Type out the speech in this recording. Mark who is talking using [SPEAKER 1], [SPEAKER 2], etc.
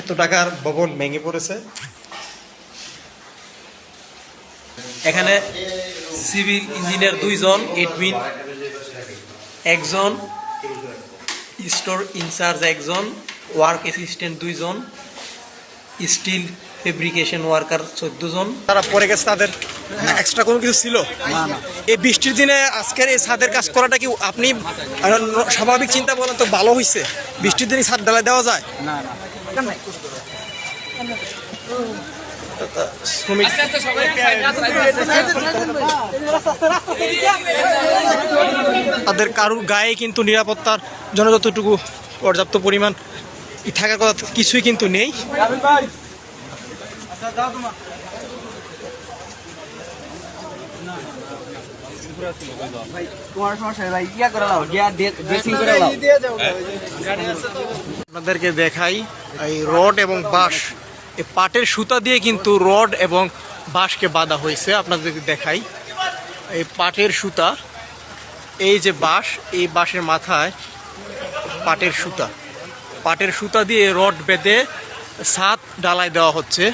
[SPEAKER 1] এত টাকার ভবন ভেঙে পড়েছে। এখানে সিভিল ইঞ্জিনিয়ার দুইজন এডমিন একজন স্টোর ইনচার্জ একজন ওয়ার্ক অ্যাসিস্ট্যান্ট দুইজন স্টিল ফেব্রিকেশন ওয়ার্কার চোদ্দ জন। তারা পরে গেছে তাদের। এক্সট্রা কোনো কিছু ছিল? এই বৃষ্টির দিনে আজকের এই ছাদের কাজ করাটা কি আপনি স্বাভাবিক চিন্তা বলেন তো ভালো হয়েছে বৃষ্টির দিনে ছাদ ঢালাই দেওয়া যায়? শ্রমিক তাদের কারুর গায়ে কিন্তু নিরাপত্তার জন্য যতটুকু পর্যাপ্ত পরিমাণ থাকার কথা কিছুই কিন্তু নেই। আপনাদেরকে দেখাই এই রড এবং বাঁশ। এই পাটের সুতা দিয়ে কিন্তু রড এবং বাঁশকে বাঁধা হয়েছে, আপনাদেরকে দেখাই। এই পাটের সুতা, এই যে বাঁশ, এই বাঁশের মাথায় পাটের সুতা। পাটের সুতা দিয়ে রড বেঁধে ছাদ ডালাই দেওয়া হচ্ছে।